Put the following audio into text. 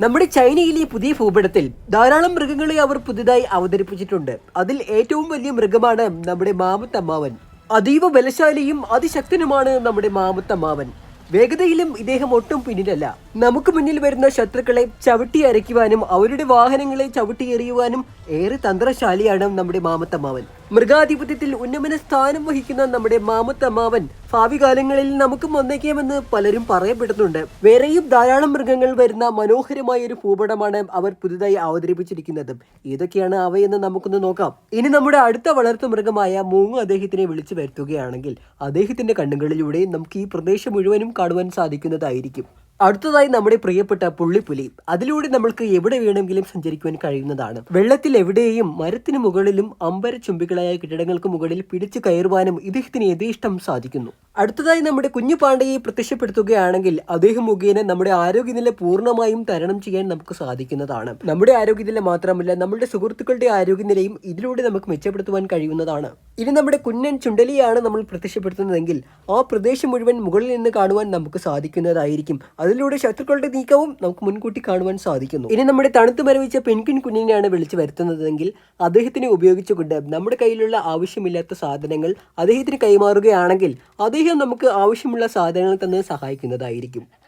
നമ്മുടെ ചൈനയിലെ പുതിയ ഭൂപടത്തിൽ ധാരാളം മൃഗങ്ങളെ അവർ പുതുതായി അവതരിപ്പിച്ചിട്ടുണ്ട്. അതിൽ ഏറ്റവും വലിയ മൃഗമാണ് നമ്മുടെ മാമുത്തമ്മാവൻ. അതീവ ബലശാലിയും അതിശക്തനുമാണ് നമ്മുടെ മാമുത്തമ്മാവൻ. വേഗതയിലും ഇദ്ദേഹം ഒട്ടും പിന്നിലല്ല. നമുക്ക് മുന്നിൽ വരുന്ന ശത്രുക്കളെ ചവിട്ടി അരയ്ക്കുവാനും അവരുടെ വാഹനങ്ങളെ ചവിട്ടി എറിയുവാനും ഏറെ തന്ത്രശാലിയാണ് നമ്മുടെ മാമത്തമ്മാവൻ. മൃഗാധിപത്യത്തിൽ ഉന്നമന സ്ഥാനം വഹിക്കുന്ന നമ്മുടെ മാമത്തമ്മാവൻ ഭാവി കാലങ്ങളിൽ നമുക്ക് വന്നേക്കാമെന്ന് പലരും പറയപ്പെടുന്നുണ്ട്. വേറെയും ധാരാളം മൃഗങ്ങൾ വരുന്ന മനോഹരമായ ഒരു ഭൂപടമാണ് അവർ പുതുതായി അവതരിപ്പിച്ചിരിക്കുന്നത്. ഏതൊക്കെയാണ് അവയെന്ന് നമുക്കൊന്ന് നോക്കാം. ഇനി നമ്മുടെ അടുത്ത വളർത്തു മൃഗമായ മൂങ്ങ അദ്ദേഹത്തിനെ വിളിച്ചു വരുത്തുകയാണെങ്കിൽ അദ്ദേഹത്തിന്റെ കണ്ണുകളിലൂടെ നമുക്ക് ഈ പ്രദേശം മുഴുവനും കാണുവാൻ സാധിക്കുന്നതായിരിക്കും. അടുത്തതായി നമ്മുടെ പ്രിയപ്പെട്ട പുള്ളിപ്പുലി. അതിലൂടെ നമ്മൾക്ക് എവിടെ വേണമെങ്കിലും സഞ്ചരിക്കുവാൻ കഴിയുന്നതാണ്. വെള്ളത്തിൽ എവിടെയും മരത്തിന് മുകളിലും അമ്പര ചുംബികളായ കെട്ടിടങ്ങൾക്ക് മുകളിൽ പിടിച്ചു കയറുവാനും ഇദ്ദേഹത്തിന് യഥേഷ്ടം സാധിക്കുന്നു. അടുത്തതായി നമ്മുടെ കുഞ്ഞു പാണ്ഡയെ പ്രത്യക്ഷപ്പെടുത്തുകയാണെങ്കിൽ അദ്ദേഹം മുഖേന നമ്മുടെ ആരോഗ്യനില പൂർണമായും തരണം ചെയ്യാൻ നമുക്ക് സാധിക്കുന്നതാണ്. നമ്മുടെ ആരോഗ്യനില മാത്രമല്ല നമ്മുടെ സുഹൃത്തുക്കളുടെ ആരോഗ്യനിലയും ഇതിലൂടെ നമുക്ക് മെച്ചപ്പെടുത്തുവാൻ കഴിയുന്നതാണ്. ഇനി നമ്മുടെ കുഞ്ഞൻ ചുണ്ടലിയാണ് നമ്മൾ പ്രത്യക്ഷപ്പെടുത്തുന്നതെങ്കിൽ ആ പ്രദേശം മുഴുവൻ മുകളിൽ നിന്ന് കാണുവാൻ നമുക്ക് സാധിക്കുന്നതായിരിക്കും. അതിലൂടെ ശത്രുക്കളുടെ നീക്കവും നമുക്ക് മുൻകൂട്ടി കാണുവാൻ സാധിക്കുന്നു. ഇനി നമ്മുടെ തണുത്ത് മരവിച്ച പെൻകിൻ കുഞ്ഞിനെയാണ് വിളിച്ചു വരുത്തുന്നതെങ്കിൽ അദ്ദേഹത്തിനെ ഉപയോഗിച്ചുകൊണ്ട് നമ്മുടെ കയ്യിലുള്ള ആവശ്യമില്ലാത്ത സാധനങ്ങൾ അദ്ദേഹത്തിന് കൈമാറുകയാണെങ്കിൽ അദ്ദേഹം നമുക്ക് ആവശ്യമുള്ള സാധനങ്ങൾ തന്നെ സഹായിക്കുന്നതായിരിക്കും.